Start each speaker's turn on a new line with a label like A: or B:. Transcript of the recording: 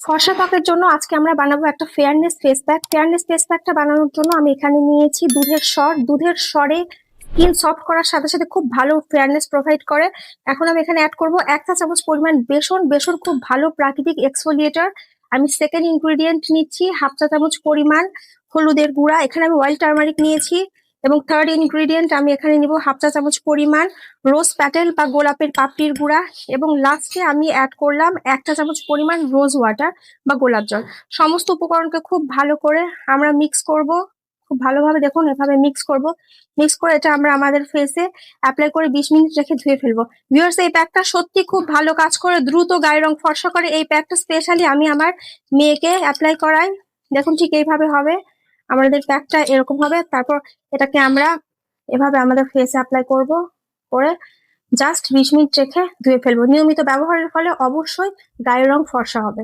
A: ফর্সা ত্বকের জন্য আজকে আমরা বানাবো একটা fairness face pack fairness face প্যাকটা বানানোর জন্য আমি এখানে নিয়েছি দুধের স্বর দুধের স্বরে স্কিন সফট করার সাথে সাথে খুব ভালো ফেয়ারনেস প্রোভাইড করে। এখন আমি এখানে অ্যাড করব এক চা চামচ পরিমাণ বেসন। বেসন খুব ভালো প্রাকৃতিক এক্সফোলিয়েটার আমি সেকেন্ড ইনগ্রিডিয়েন্ট নিচ্ছি, হাফ চা চামচ পরিমাণ হলুদের গুঁড়া। এখানে আমি অয়েল টার্মারিক নিয়েছি। এবং থার্ড ইনগ্রেডিয়েন্ট আমি এখানে নিব হাফ চা চামচ পরিমাণ রোজ প্যাটেল বা গোলাপের পাপড়ির গুঁড়া এবং লাস্টে আমি অ্যাড করলাম এক চা চামচ পরিমাণ রোজ ওয়াটার বা গোলাপ জল। সমস্ত উপকরণকে খুব ভালো করে আমরা মিক্স করব। খুব ভালোভাবে দেখুন এভাবে মিক্স করব। মিক্স করে এটা আমরা আমাদের ফেসে অ্যাপ্লাই করে বিশ মিনিট রেখে ধুয়ে ফেলব। ভিউয়ার্স এই প্যাকটা সত্যি খুব ভালো কাজ করে, দ্রুত গায়ের রং ফর্সা করে। এই প্যাকটা স্পেশালি আমি আমার মেয়েকে অ্যাপ্লাই করাই। দেখুন ঠিক এইভাবে হবে। আমাদের প্যাকটা এরকম হবে, তারপর এটাকে আমরা এভাবে আমাদের ফেসে অ্যাপ্লাই করব, করে জাস্ট বিশ মিনিট রেখে ধুয়ে ফেলব। নিয়মিত ব্যবহারের ফলে অবশ্যই গায়ের রং ফর্সা হবে।